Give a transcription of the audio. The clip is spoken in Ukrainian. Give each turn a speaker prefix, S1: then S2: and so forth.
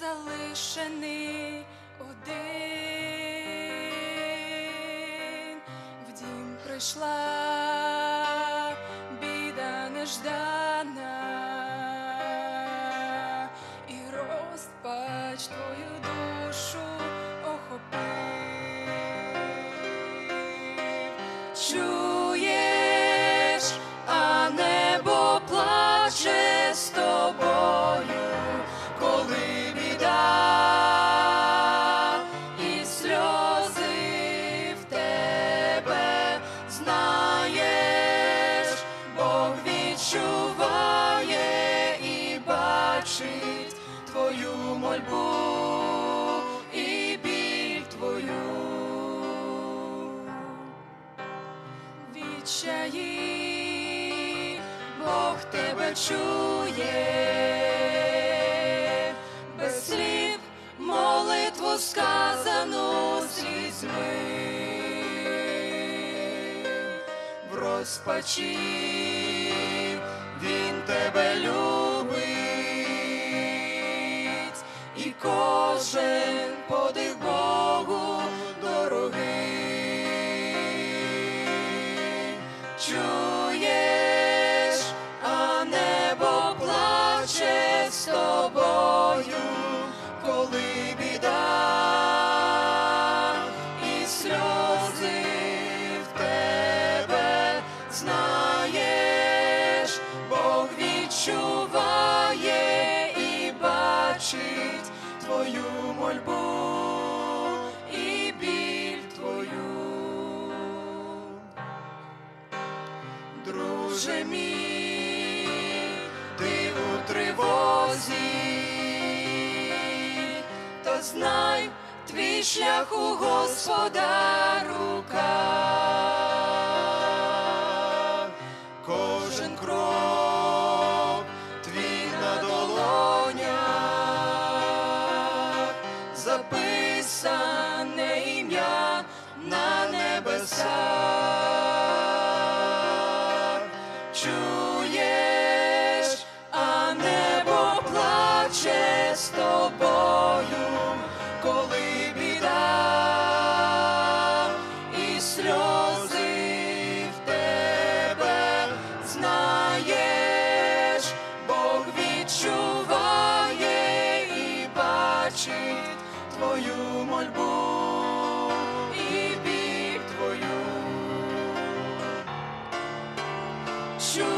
S1: залишений один в дім прийшла біда не ждала. Мольбу і біль твою. Відчаї, Бог тебе чує, без слів молитву сказану слізьми, в він тебе любить, кожен подих Богу дорогий. Чуєш, а небо плаче з тобою, коли біда і сльози в тебе знаєш, Бог відчуває і бачить твою мольбу і біль твою. Друже мій, ти у тривозі, то знай, твій шлях у Господа руках. Кожен крок записане ім'я на небесах. Біль твою. Чуєш,